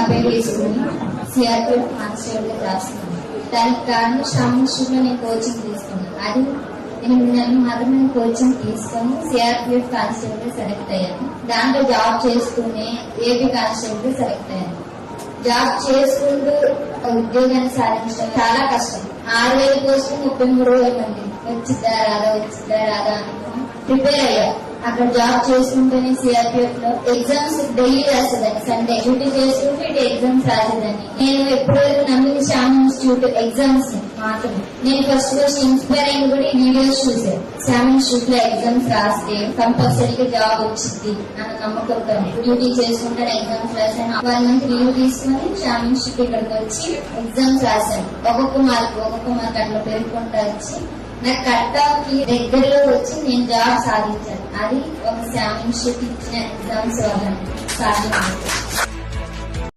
Apply చేసుకుని CRPF constable రాస్తున్నాను దానికి కారణం శ్రావణ నేను కోచింగ్ తీసుకున్నాను. అది ఎనిమిది నెలలు మాత్రం నేను కోచింగ్ తీసుకొని సిఆర్పీఎఫ్ కానిస్టేబుల్ సెలెక్ట్ అయ్యాను. దాంట్లో జాబ్ చేస్తూనే ఏపీ కానిస్టేబుల్ సెలెక్ట్ అయ్యాను. జాబ్ చేసుకుంటూ ఉద్యోగాన్ని సాధించడం చాలా కష్టం. ఆరు వేల పోస్టులు ముప్పై మూడు వేల మంది వచ్చిద్దా రాదా? వచ్చిద్దా రాదా? అనుకుని ప్రిపేర్ అయ్యా అక్కడ జాబ్ చేసుకుంటేనే సిఆర్పిఎఫ్లో ఎగ్జామ్స్ డైలీ రాసేదాన్ని. సండే డ్యూటీ చేసుకుంటే ఇటు ఎగ్జామ్స్ రాసేదాన్ని. నేను ఎప్పుడు నమ్మిన శ్యామ్ ఇన్స్టిట్యూట్ ఎగ్జామ్స్ మాత్రమే. నేను ఫస్ట్ ఫస్ట్ ఇన్స్పైర్ అయింది కూడా వీడియోస్ చూసాను శ్యామ్ ఇన్స్టిట్యూట్లో ఎగ్జామ్స్ రాస్తే కంపల్సరీగా జాబ్ వచ్చింది అన్న నమ్మకంతో డ్యూటీ చేసుకుంటే ఎగ్జామ్స్ రాశాను. వాళ్ళ నుంచి లీవ్ తీసుకొని శ్యామ్ ఇన్స్టిట్యూట్ ఇక్కడికి వచ్చి ఎగ్జామ్స్ రాశాను. ఒక్కొక్క మార్క్ ఒక్కొక్క మార్క్ అట్లా పేర్కొంటా వచ్చి నాకు కట్కి దగ్గరలో వచ్చి నేను జాబ్ సాధించాను. అది ఒక శ్యామ్ ఇచ్చిన ఎగ్జామ్స్ వల్ల సాధ్యమవుతుంది